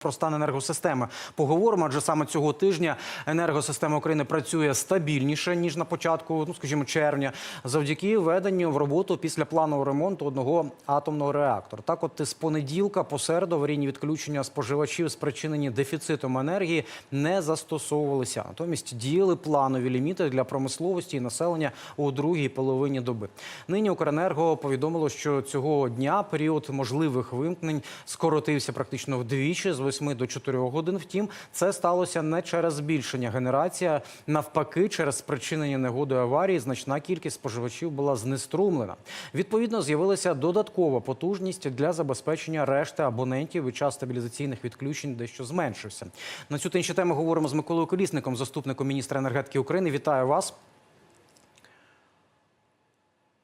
Про стан енергосистеми поговоримо, адже саме цього тижня енергосистема України працює стабільніше ніж на початку, ну скажімо, червня, завдяки введенню в роботу після планового ремонту одного атомного реактора. Так, от з понеділка по середу аварійні відключення споживачів, спричинені дефіцитом енергії, не застосовувалися. Натомість діяли планові ліміти для промисловості і населення у другій половині доби. Нині Укренерго повідомило, що цього дня період можливих вимкнень скоротився практично вдвічі з 8 до 4 годин. Втім, це сталося не через збільшення генерація. Навпаки, через спричинення негодою аварії значна кількість споживачів була знеструмлена. Відповідно, з'явилася додаткова потужність для забезпечення решти абонентів і час стабілізаційних відключень дещо зменшився. На цю та інші теми говоримо з Миколою Колісником, заступником міністра енергетики України. Вітаю вас.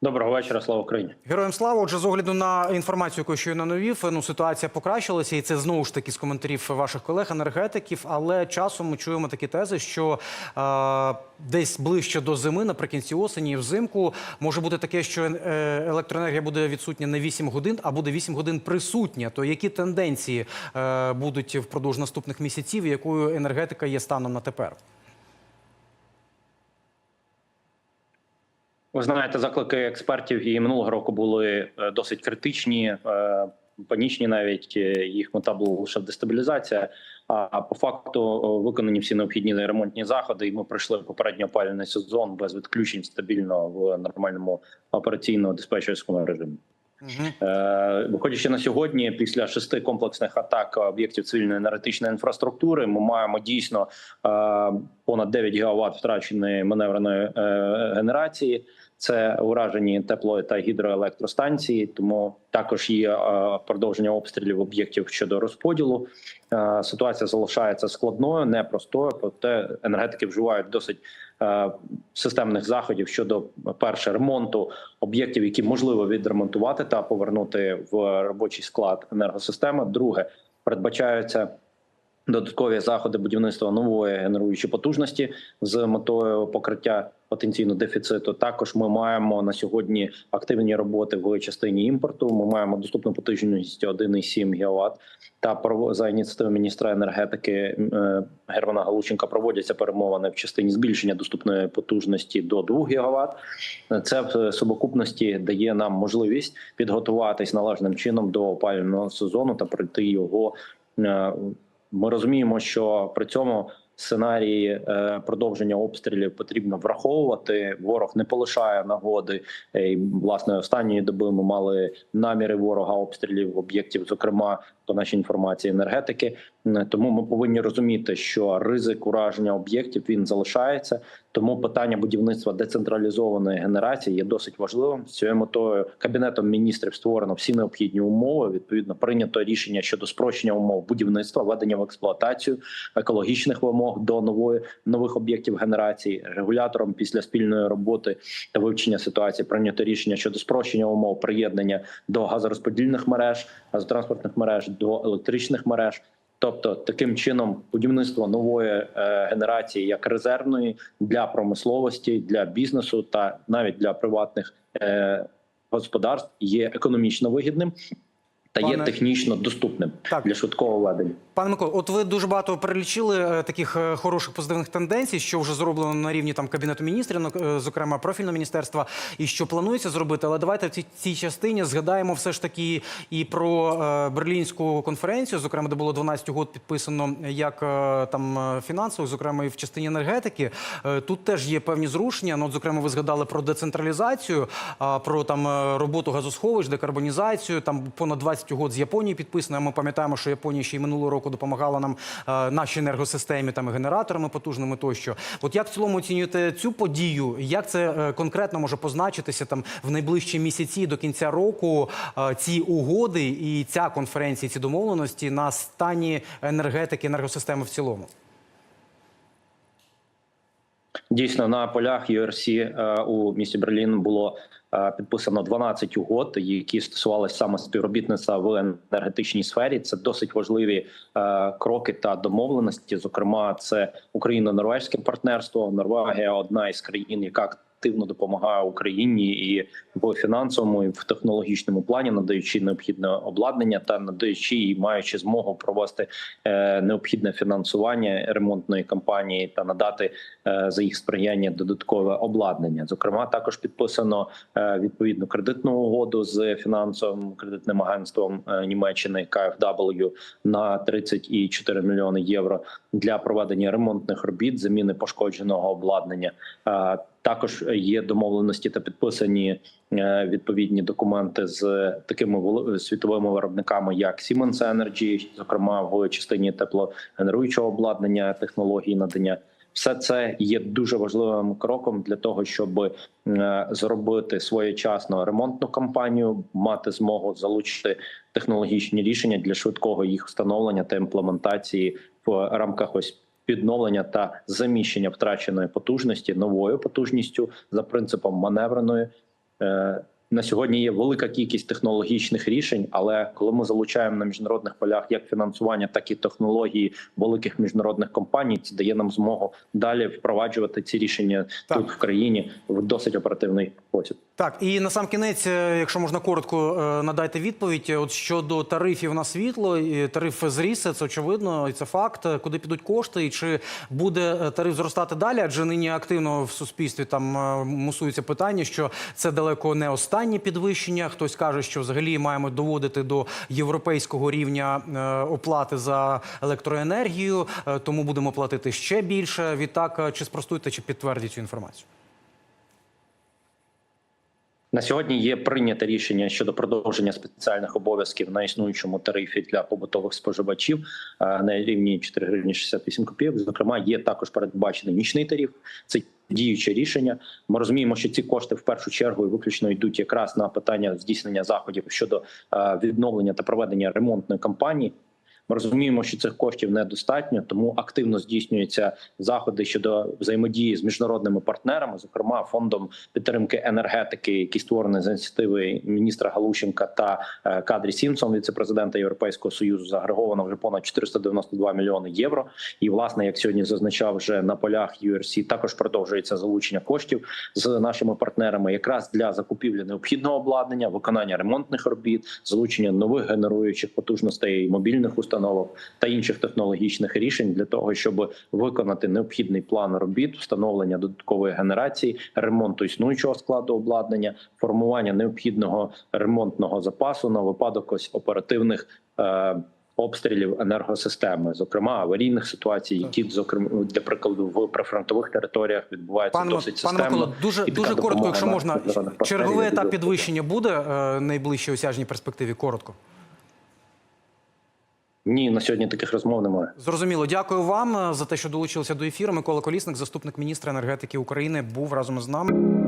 Доброго вечора, слава Україні. Героям слава. Отже, з огляду на інформацію, яку щойно навів, ну ситуація покращилася, і це знову ж таки з коментарів ваших колег, енергетиків. Але часом ми чуємо такі тези, що е, десь ближче до зими, наприкінці осені, взимку може бути таке, що е, електроенергія буде відсутня не 8 годин, а буде 8 годин присутня. То які тенденції е, будуть впродовж наступних місяців, і якою енергетика є станом на тепер? Ви знаєте, заклики експертів і минулого року були е, досить критичні, е, панічні. Навіть Е, їх мета була лише дестабілізація. А по факту виконані всі необхідні ремонтні заходи, і ми пройшли попередній опалювальний сезон без відключень стабільно в нормальному операційно-диспетчерському режимі. Е, Виходячи на сьогодні, після шести комплексних атак об'єктів цивільної енергетичної інфраструктури, ми маємо дійсно е, понад 9 гігават втраченої маневреної е, генерації. Це уражені тепло та гідроелектростанції, тому також є е, продовження обстрілів об'єктів щодо розподілу. Е, Ситуація залишається складною, непростою. Проте енергетики вживають досить е, системних заходів щодо перше ремонту об'єктів, які можливо відремонтувати та повернути в робочий склад енергосистеми. Друге передбачаються. Додаткові заходи будівництва нової генеруючої потужності з метою покриття потенційно дефіциту. Також ми маємо на сьогодні активні роботи в частині імпорту. Ми маємо доступну потужність 1,7 ГВт. Та за ініціативи міністра енергетики е, Германа Галученка проводяться перемовини в частині збільшення доступної потужності до 2 ГВт. Це в совокупності дає нам можливість підготуватись належним чином до опалювального сезону та пройти його. Ми розуміємо, що при цьому сценарії е, продовження обстрілів потрібно враховувати. Ворог не полишає нагоди. Е, І, власне, останньої доби ми мали наміри ворога обстрілів об'єктів, зокрема по нашій інформації енергетики. М, Тому ми повинні розуміти, що ризик ураження об'єктів він залишається. Тому питання будівництва децентралізованої генерації є досить важливим. З цією метою кабінетом міністрів створено всі необхідні умови. Відповідно, прийнято рішення щодо спрощення умов будівництва, введення в експлуатацію екологічних вимог до нової нових об'єктів генерації. Регулятором після спільної роботи та вивчення ситуації прийнято рішення щодо спрощення умов приєднання до газорозподільних мереж, газотранспортних мереж до електричних мереж. Тобто таким чином будівництво нової е, генерації як резервної для промисловості, для бізнесу та навіть для приватних е, господарств є економічно вигідним та є технічно доступним Так. для швидкого введення. Пане Миколо, от ви дуже багато перелічили е, таких е, хороших позитивних тенденцій, що вже зроблено на рівні там кабінету міністрів, е, зокрема профільного міністерства, і що планується зробити. Але давайте в цій, цій частині згадаємо все ж таки і про берлінську конференцію, зокрема, де було 12 угод підписано як там фінансових, зокрема і в частині енергетики. Тут теж є певні зрушення. Ну, от, зокрема, ви згадали про децентралізацію, про там роботу газосховищ, декарбонізацію. Там понад 20 угод з Японією підписано. Ми пам'ятаємо, що Японія ще й минулого року допомагала нам е, нашій енергосистемі там генераторами потужними тощо. От як в цілому оцінюєте цю подію? Як це е, конкретно може позначитися там в найближчі місяці до кінця року? е, Ці угоди і ця конференція, ці домовленості на стані енергетики, енергосистеми в цілому? Дійсно, на полях URC у місті Берлін було підписано 12 угод, які стосувалися саме співробітництва в енергетичній сфері. Це досить важливі е, кроки та домовленості. Зокрема, це Україно-норвезьке партнерство. Норвегія одна із країн, яка активно допомагає Україні і в фінансовому, і в технологічному плані, надаючи необхідне обладнання та надаючи і маючи змогу провести е, необхідне фінансування ремонтної кампанії та надати е, за їх сприяння додаткове обладнання. Зокрема, також підписано е, відповідну кредитну угоду з фінансовим кредитним агентством Німеччини KfW на 34 мільйони євро для проведення ремонтних робіт, заміни пошкодженого обладнання. Е, Також є домовленості та підписані е, відповідні документи з такими вели- світовими виробниками, як Siemens Energy, зокрема в частині теплогенеруючого обладнання, технології надання. Все це є дуже важливим кроком для того, щоб е, зробити своєчасно ремонтну кампанію, мати змогу залучити технологічні рішення для швидкого їх встановлення та імплементації в рамках ось відновлення та заміщення втраченої потужності новою потужністю за принципом маневреної. На сьогодні є велика кількість технологічних рішень, але коли ми залучаємо на міжнародних полях як фінансування, так і технології великих міжнародних компаній, це дає нам змогу далі впроваджувати ці рішення Так. тут в країні в досить оперативний спосіб. Так, і на сам кінець, е, якщо можна коротко е, надайте відповідь, е, от щодо тарифів на світло, і тариф зріс, це очевидно, і це факт. Куди підуть кошти, і чи буде тариф зростати далі? Адже нині активно в суспільстві там мусується питання, що це далеко не останнє підвищення. Хтось каже, що взагалі маємо доводити до європейського рівня е, оплати за електроенергію, е, тому будемо платити ще більше. Відтак, е, чи спростуйте, чи підтвердіть цю інформацію? На сьогодні є прийнято рішення щодо продовження спеціальних обов'язків на існуючому тарифі для побутових споживачів е, на рівні 4 гривні 68 копійок. Зокрема, є також передбачений нічний тариф. Це діюче рішення. Ми розуміємо, що ці кошти в першу чергу і виключно йдуть якраз на питання здійснення заходів щодо е, відновлення та проведення ремонтної кампанії. Ми розуміємо, що цих коштів недостатньо, тому активно здійснюються заходи щодо взаємодії з міжнародними партнерами, зокрема фондом підтримки енергетики, який створений з ініціативи міністра Галущенка та е, Кадрі Сімсон, віцепрезидента Європейського союзу, загреговано вже понад 492 мільйони євро. І власне, як сьогодні зазначав вже на полях URC, також продовжується залучення коштів з нашими партнерами, якраз для закупівлі необхідного обладнання, виконання ремонтних робіт, залучення нових генеруючих потужностей мобільних установок та інших технологічних рішень для того, щоб виконати необхідний план робіт, встановлення додаткової генерації, ремонту існуючого складу обладнання, формування необхідного ремонтного запасу на випадок ось оперативних. Е- Обстрілів енергосистеми, зокрема аварійних ситуацій, які зокрема для прикладу в прифронтових територіях відбуваються Пане, досить пане системно. Микола, дуже дуже коротко, якщо можна, партнерів етап підвищення буде е, найближчій осяжній перспективі. Коротко. Ні, на сьогодні таких розмов немає. Зрозуміло. Дякую вам е, за те, що долучилися до ефіру. Микола Колісник, заступник міністра енергетики України, був разом з нами.